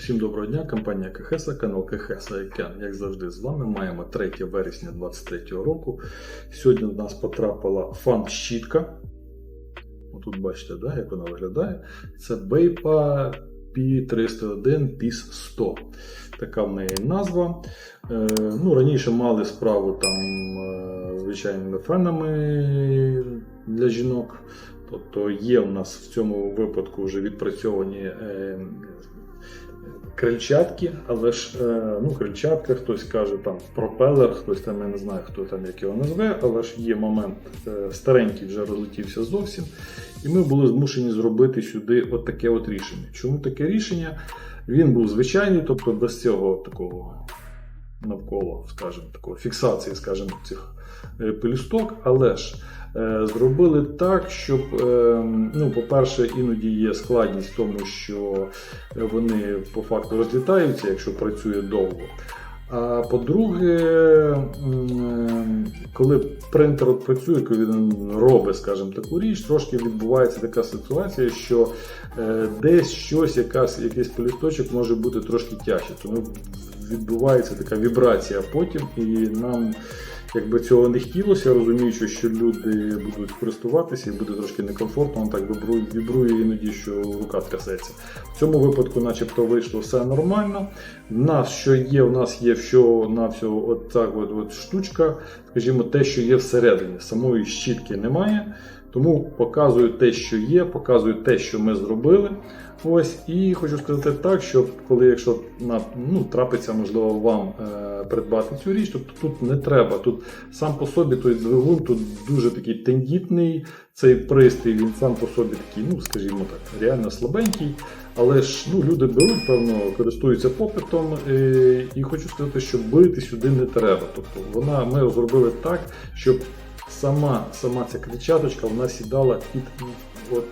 Всім доброго дня, компанія КХС, канал КХС Айкен. Як завжди, з вами маємо 3 вересня 2023 року. Сьогодні до нас потрапила фан-щітка. Отут бачите, да, як вона виглядає. Це Бейпа P301 PIS 100. Така в неї назва. Е, ну, раніше мали справу там е, звичайними фенами для жінок. Тобто є у нас в цьому випадку вже відпрацьовані е, крильчатки, але ж е, ну, крильчатка, хтось каже там пропелер, хтось там я не знаю, хто там як його назве, але ж є момент е, старенький вже розлетівся зовсім. І ми були змушені зробити сюди от таке от рішення. Чому таке рішення? Він був звичайний, тобто без цього такого навколо, скажімо, такого фіксації, скажімо, цих е, пелюсток, але ж е, зробили так, щоб, е, ну, по-перше, іноді є складність в тому, що вони по факту розлітаються, якщо працює довго. А по-друге, коли принтер працює, коли він робить, скажімо, таку річ, трошки відбувається така ситуація, що десь щось, якась, якийсь полісточок може бути трошки тяжче. Тому відбувається така вібрація потім, і нам якби цього не хотілося, розуміючи, що люди будуть користуватися і буде трошки некомфортно, так вібрує, іноді, що рука трясеться. В цьому випадку, начебто, вийшло все нормально. В нас що є, у нас є що на всього от так от, от штучка, скажімо, те, що є всередині. Самої щітки немає. Тому показую те, що є, показую те, що ми зробили. Ось, і хочу сказати так, що коли, якщо на, ну, трапиться, можливо, вам е, придбати цю річ, тобто тут не треба. Тут сам по собі той двигун тут дуже такий тендітний, цей пристрій, він сам по собі такий, ну скажімо так, реально слабенький. Але ж ну, люди беруть, певно, користуються попитом. е, і хочу сказати, що бити сюди не треба. Тобто вона ми зробили так, щоб сама, сама ця кричаточка вона сідала під от,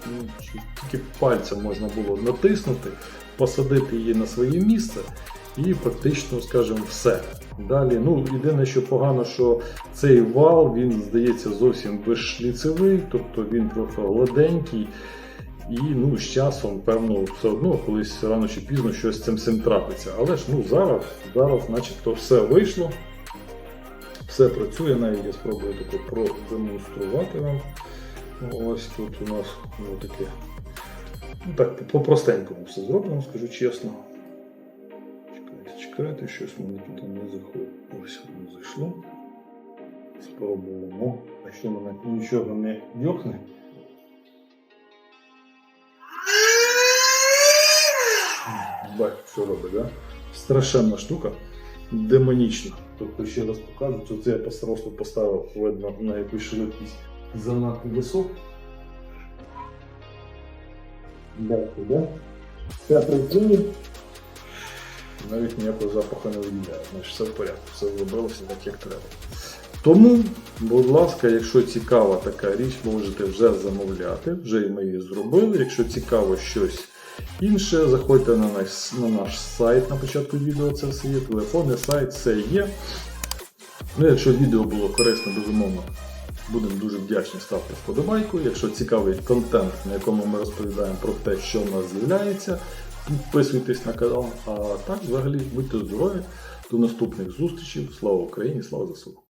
тільки пальцем можна було натиснути, посадити її на своє місце і практично, скажімо, все. Далі, ну єдине, що погано, що цей вал він здається зовсім безшліцевий, тобто він трохи гладенький. І ну, з часом, певно, все одно колись рано чи пізно щось з цим трапиться. Але ж ну, зараз, зараз начебто все вийшло. Все працює, навіть я спробую тако продемонструвати вам. Ось тут у нас ну, таке. Ну так, по-простенькому все зроблено, скажу чесно. Чекайте, чекайте, щось мене тут не заходить. Ось воно зайшло. Спробуємо. А що мене нічого не дьохне. Бачите, що робить, да? Страшенна штука, демонічна. Тобто ще раз покажу, що це я просто поставив, видно, на якусь швидкість занадто високу. Дякую, да? Все працює. Навіть ніякого запаху не виділяє. Значить, все в порядку, все зробилося так, як треба. Тому, будь ласка, якщо цікава така річ, можете вже замовляти. Вже ми її зробили. Якщо цікаво щось інше, заходьте на наш, на наш сайт на початку відео, це все є. Телефони, сайт, все є. Ну, якщо відео було корисно, безумовно, будемо дуже вдячні ставте вподобайку. Якщо цікавий контент, на якому ми розповідаємо про те, що в нас з'являється, підписуйтесь на канал. А так, взагалі, будьте здорові. До наступних зустрічей. Слава Україні, слава ЗСУ!